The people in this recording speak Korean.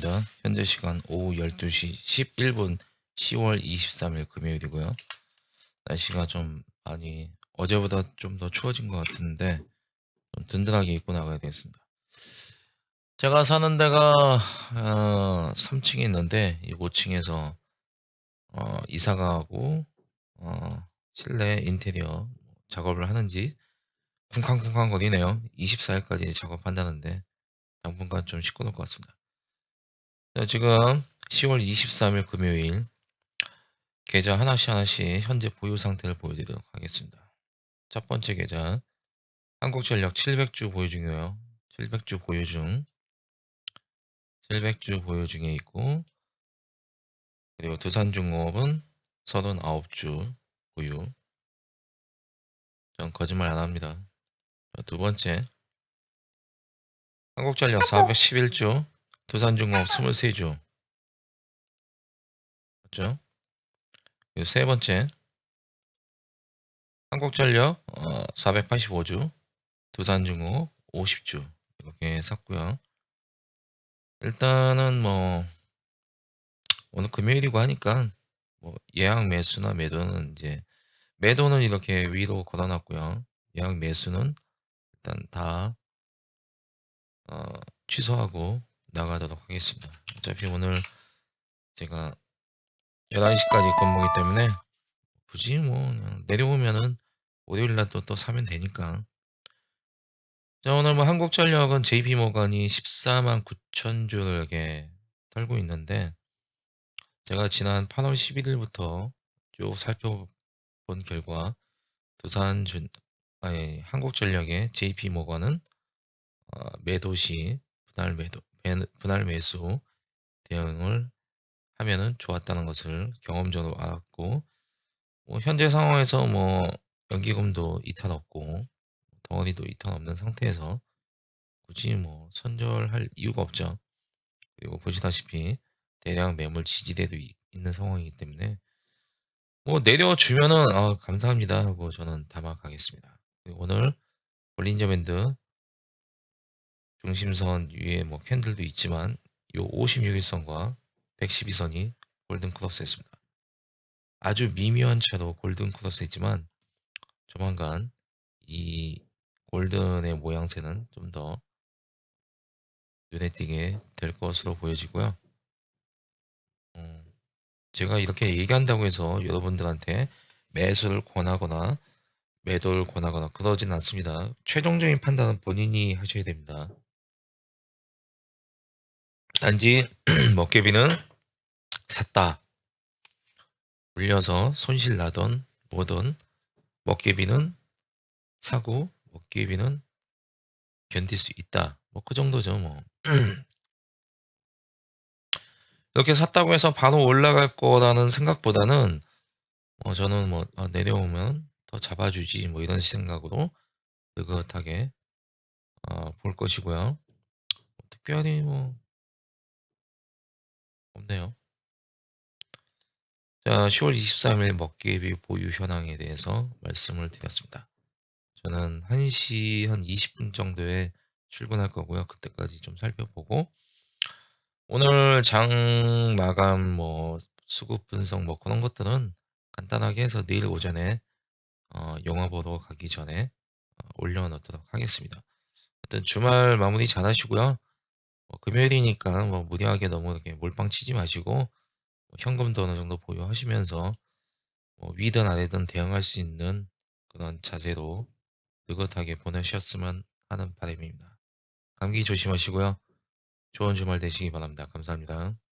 시간입니다. 현재 시간 오후 12시 11분 10월 23일 금요일이고요. 날씨가 좀 많이 어제보다 좀 더 추워진 것 같은데 좀 든든하게 입고 나가야 되겠습니다. 제가 사는 데가 어, 3층에 있는데 이 5층에서 어, 이사 가고 어, 실내 인테리어 작업을 하는지 쿵쾅쿵쾅 거리네요. 24일까지 작업한다는데 당분간 좀 시끄러울 것 같습니다. 자, 지금 10월 23일 금요일 계좌 하나씩 하나씩 현재 보유 상태를 보여드리도록 하겠습니다. 첫 번째 계좌 한국전력 700주 보유 중이에요. 700주 보유 중 700주 보유 중에 있고 그리고 두산중공업은 39주 보유 전 거짓말 안 합니다. 자, 두 번째 한국전력 411주 두산중공업 23주 맞죠? 세 번째 한국전력 어, 485주 두산중공업 50주 이렇게 샀고요. 일단은 뭐 오늘 금요일이고 하니까 뭐 예약 매수나 매도는 이제 매도는 이렇게 위로 걸어놨고요. 예약 매수는 일단 다 어, 취소하고 나가도록 하겠습니다. 어차피 오늘 제가 11시까지 건보기 때문에 굳이 뭐 내려오면은 월요일날 또, 또 사면 되니까 자 오늘 뭐 한국전력은 JP모간이 14만 9천 주를 이렇게 털고 있는데 제가 지난 8월 11일부터 쭉 살펴본 결과 두산 준 아니 한국전력의 JP모간은 어, 매도 시 분할 매도 배- 분할 매수 대응을 하면은 좋았다는 것을 경험적으로 알았고 뭐 현재 상황에서 뭐 연기금도 이탈 없고 덩어리도 이탈 없는 상태에서 굳이 뭐 선절할 이유가 없죠. 그리고 보시다시피 대량 매물 지지대도 이- 있는 상황이기 때문에 뭐 내려주면은 아, 감사합니다 하고 저는 담아가겠습니다. 오늘 볼린저 밴드 중심선 위에 뭐 캔들도 있지만 요 56일선과 112선이 골든 크로스 했습니다. 아주 미묘한 차로 골든 크로스 했지만 조만간 이 골든의 모양새는 좀 더 눈에 띄게 될 것으로 보여지고요. 어, 제가 이렇게 얘기한다고 해서 여러분들한테 매수를 권하거나 매도를 권하거나 그러진 않습니다. 최종적인 판단은 본인이 하셔야 됩니다. 단지 먹개비는 샀다. 물려서 손실 나던 뭐든 먹개비는 사고 먹개비는 견딜 수 있다. 뭐 그 정도죠 뭐. 이렇게 샀다고 해서 바로 올라갈 거라는 생각보다는 어, 저는 뭐 아, 내려오면 더 잡아주지 뭐 이런 생각으로 느긋하게 어, 볼 것이고요. 특별히 뭐 없네요. 자, 10월 23일 먹기비 보유 현황에 대해서 말씀을 드렸습니다. 저는 1시 한 20분 정도에 출근할 거고요. 그때까지 좀 살펴보고 오늘 장 마감 뭐 수급 분석 뭐 그런 것들은 간단하게 해서 내일 오전에 어, 영화 보러 가기 전에 어, 올려놓도록 하겠습니다. 하여튼 주말 마무리 잘 하시고요. 뭐 금요일이니까 뭐 무리하게 너무 이렇게 몰빵 치지 마시고 뭐 현금도 어느 정도 보유하시면서 뭐 위든 아래든 대응할 수 있는 그런 자세로 느긋하게 보내셨으면 하는 바람입니다. 감기 조심하시고요. 좋은 주말 되시기 바랍니다. 감사합니다.